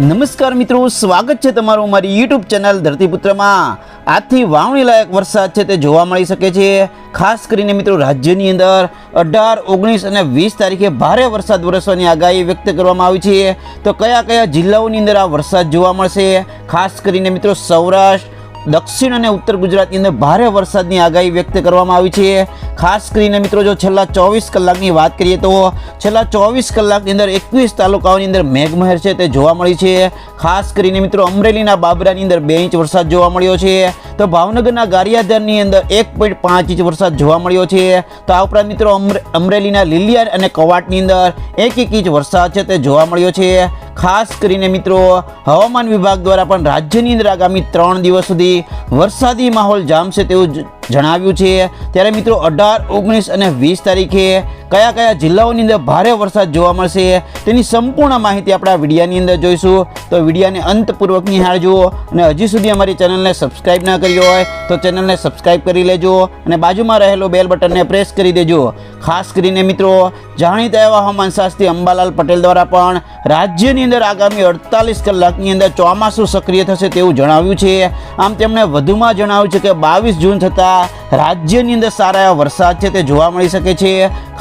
નમસ્કાર મિત્રો, સ્વાગત છે તમારું મારી યુટ્યુબ ચેનલ ધરતીપુત્રમાં. આજથી વાવણી લાયક વરસાદ છે તે જોવા મળી શકે છે. ખાસ કરીને મિત્રો, રાજ્યની અંદર અઢાર, ઓગણીસ અને વીસ તારીખે ભારે વરસાદ વરસવાની આગાહી વ્યક્ત કરવામાં આવી છે. તો કયા કયા જિલ્લાઓની અંદર આ વરસાદ જોવા મળશે? ખાસ કરીને મિત્રો, સૌરાષ્ટ્ર દક્ષિણ અને ઉત્તર ગુજરાતની અંદર ભારે વરસાદની આગાહી વ્યક્ત કરવામાં આવી છે. ખાસ કરીને મિત્રો, જો છેલ્લા ચોવીસ કલાકની વાત કરીએ તો છેલ્લા ચોવીસ કલાકની અંદર એકવીસ તાલુકાઓની અંદર મેઘમહેર છે તે જોવા મળી છે. ખાસ કરીને મિત્રો, અમરેલીના બાબરાની અંદર બે ઇંચ વરસાદ જોવા મળ્યો છે. તો ભાવનગરના ગારિયાધારની અંદર એક પોઈન્ટ પાંચ ઇંચ વરસાદ જોવા મળ્યો છે. તો આ ઉપરાંત મિત્રો, અમરે- અમરેલીના લીલિયાર અને કવાટની અંદર એક એક ઇંચ વરસાદ છે તે જોવા મળ્યો છે. ખાસ કરીને મિત્રો, હવામાન વિભાગ દ્વારા પણ રાજ્યની અંદર આગામી ત્રણ દિવસ સુધી વરસાદી માહોલ જામશે તેવું જણાવ્યું છે. ત્યારે મિત્રો અઢાર, ઓગણીસ અને વીસ તારીખે કયા કયા જિલ્લાઓની અંદર ભારે વરસાદ જોવા મળશે તેની સંપૂર્ણ માહિતી આપણે આ વિડીયાની અંદર જોઈશું. તો વિડીયાને અંતપૂર્વક નિહાળજો અને હજી સુધી અમારી ચેનલને સબસ્ક્રાઈબ ના કરી હોય તો ચેનલને સબસ્ક્રાઈબ કરી લેજો અને બાજુમાં રહેલો બેલ બટનને પ્રેસ કરી દેજો. ખાસ કરીને મિત્રો જાણીતા એવા હવામાનશાસ્ત્રી અંબાલાલ પટેલ દ્વારા પણ રાજ્યની અંદર આગામી અડતાલીસ કલાકની અંદર ચોમાસું સક્રિય થશે તેવું જણાવ્યું છે. આમ તેમણે વધુમાં જણાવ્યું છે કે બાવીસ જૂન થતાં 감사합니다. રાજ્યની અંદર સારા એવા વરસાદ છે તે જોવા મળી શકે છે.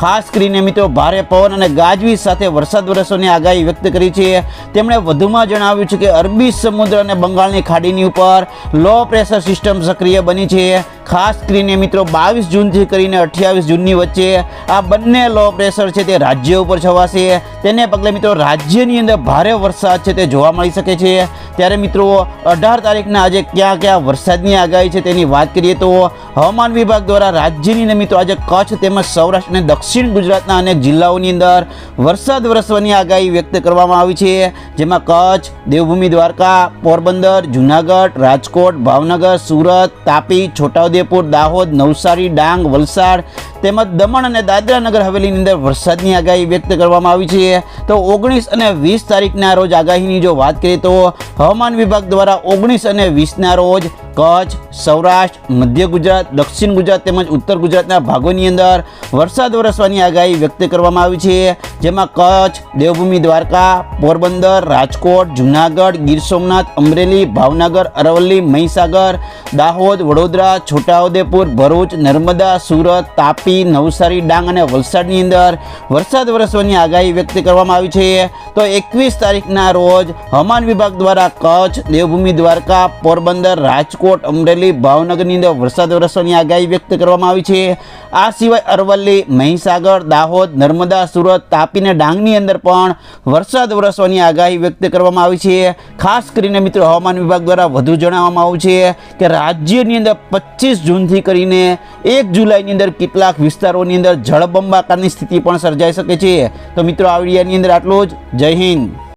ખાસ કરીને મિત્રો ભારે પવન અને ગાજવીજ સાથે વરસાદ વરસવાની આગાહી વ્યક્ત કરી છે. તેમણે વધુમાં જણાવ્યું છે કે અરબી સમુદ્ર અને બંગાળની ખાડીની ઉપર લો પ્રેશર સિસ્ટમ સક્રિય બની છે. ખાસ કરીને મિત્રો બાવીસ જૂનથી કરીને અઠ્યાવીસ જૂનની વચ્ચે આ બંને લો પ્રેશર છે તે રાજ્ય ઉપર છવાશે. તેને પગલે મિત્રો રાજ્યની અંદર ભારે વરસાદ છે તે જોવા મળી શકે છે. ત્યારે મિત્રો અઢાર તારીખના આજે ક્યાં ક્યાં વરસાદની આગાહી છે તેની વાત કરીએ તો હવામાન વિભાગ દ્વારા રાજ્યની મિત્રો આજે કચ્છ તેમજ સૌરાષ્ટ્ર દક્ષિણ ગુજરાતના અનેક જિલ્લાઓની અંદર વરસાદ વરસવાની આગાહી વ્યક્ત કરવામાં આવી છે. જેમાં કચ્છ, દેવભૂમિ, દ્વારકા, પોરબંદર, જૂનાગઢ, રાજકોટ, ભાવનગર, સુરત, તાપી, છોટાઉદેપુર, દાહોદ, નવસારી, ડાંગ, વલસાડ તેમજ દમણ અને દાદરા નગર હવેલીની અંદર વરસાદની આગાહી વ્યક્ત કરવામાં આવી છે. તો ઓગણીસ અને વીસ તારીખના રોજ આગાહીની જો વાત કરીએ તો હવામાન વિભાગ દ્વારા ઓગણીસ અને વીસના રોજ કચ્છ, સૌરાષ્ટ્ર, મધ્ય ગુજરાત, દક્ષિણ ગુજરાત તેમજ ઉત્તર ગુજરાતના ભાગોની અંદર વરસાદ વરસવાની આગાહી વ્યક્ત કરવામાં આવી છે. જેમાં કચ્છ, દેવભૂમિ, દ્વારકા, પોરબંદર, રાજકોટ, જુનાગઢ, ગીર સોમનાથ, અમરેલી, ભાવનગર, અરવલ્લી, મહીસાગર, દાહોદ, વડોદરા, છોટાઉદેપુર, ભરૂચ, નર્મદા, સુરત, તાપી, નવસારી, ડાંગ અને વલસાડની અંદર વરસાદ વરસવાની આગાહી વ્યક્ત કરવામાં આવી છે. તો એકવીસ તારીખના રોજ હવામાન વિભાગ દ્વારા કચ્છ, દેવભૂમિ, દ્વારકા, પોરબંદર, રાજકોટ, અમરેલી, ભાવનગરની અંદર વરસાદ વરસવાની આગાહી વ્યક્ત કરવામાં આવી છે. આ સિવાય અરવલ્લી, મહીસાગર, દાહોદ, નર્મદા, સુરત, તાપી અને ડાંગની અંદર પણ વરસાદ વરસવાની આગાહી વ્યક્ત કરવામાં આવી છે. ખાસ કરીને મિત્રો હવામાન વિભાગ દ્વારા વધુ જણાવવામાં આવ્યું છે કે રાજ્યની અંદર પચીસ જૂનથી કરીને એક જુલાઈની અંદર કેટલાક વિસ્તારોની અંદર જળબંબાકારની સ્થિતિ પણ સર્જાઈ શકે છે. તો મિત્રો, આ વિડીયાની અંદર આટલું જ. જય હિન્દ.